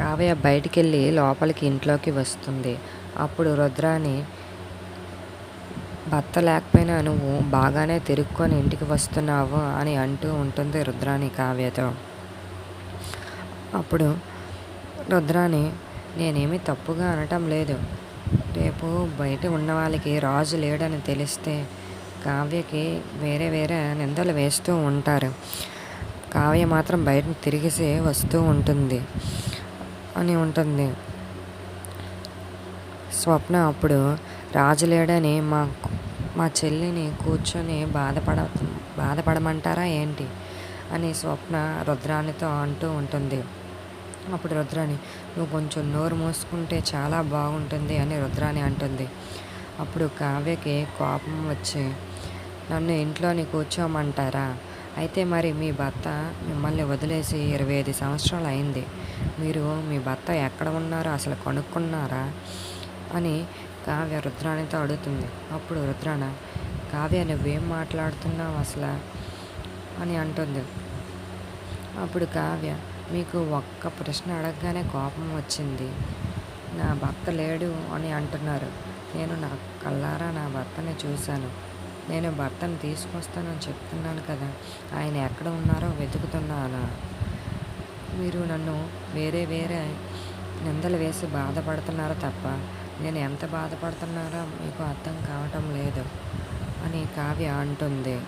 కావ్య బయటికెళ్ళి లోపలికి ఇంట్లోకి వస్తుంది. అప్పుడు రుద్రాని భర్త లేకపోయినా నువ్వు బాగానే తిరుక్కొని ఇంటికి వస్తున్నావు అని అంటూ ఉంటుంది రుద్రాని కావ్యతో. అప్పుడు రుద్రాని నేనేమి తప్పుగా అనటం లేదు. రేపు బయట ఉన్న వాళ్ళకి రాజు లేడని తెలిస్తే కావ్యకి వేరే వేరే నిందలు వేస్తూ ఉంటారు. కావ్య మాత్రం బయట తిరిగేసి వస్తూ ఉంటుంది. అని ఉంటుంది. స్వప్న అప్పుడు రాజు లేడని మా మా చెల్లిని కూర్చొని బాధపడ బాధపడమంటారా ఏంటి? అని స్వప్న రుద్రానితో అంటూ ఉంటుంది. అప్పుడు రుద్రాని నువ్వు కొంచెం నోరు మూసుకుంటే చాలా బాగుంటుంది అని రుద్రాని అంటుంది. అప్పుడు కావ్యకి కోపం వచ్చి నన్ను ఇంట్లోని కూర్చోమంటారా? అయితే మరి మీ భర్త మిమ్మల్ని వదిలేసి ఇరవై ఐదు సంవత్సరాలు అయింది. మీరు మీ భర్త ఎక్కడ ఉన్నారో అసలు కనుక్కున్నారా అని కావ్య రుద్రాణితో అడుగుతుంది. అప్పుడు రుద్రాణ కావ్య నువ్వేం మాట్లాడుతున్నావు అసలు? అని అంటుంది. అప్పుడు కావ్య మీకు ఒక్క ప్రశ్న అడగగానే కోపం వచ్చింది. నా భర్త లేడు అని అంటున్నారు. నేను నా కల్లారా నా భర్తని చూశాను. నేను భర్తను తీసుకొస్తానని చెప్తున్నాను కదా. ఆయన ఎక్కడ ఉన్నారో వెతుకుతున్నానా? మీరు నన్ను వేరే వేరే నిందలు వేసి బాధపడుతున్నారో తప్ప? నేను ఎంత బాధపడుతున్నారో మీకు అర్థం కావటం లేదు అని కావ్య అంటుంది.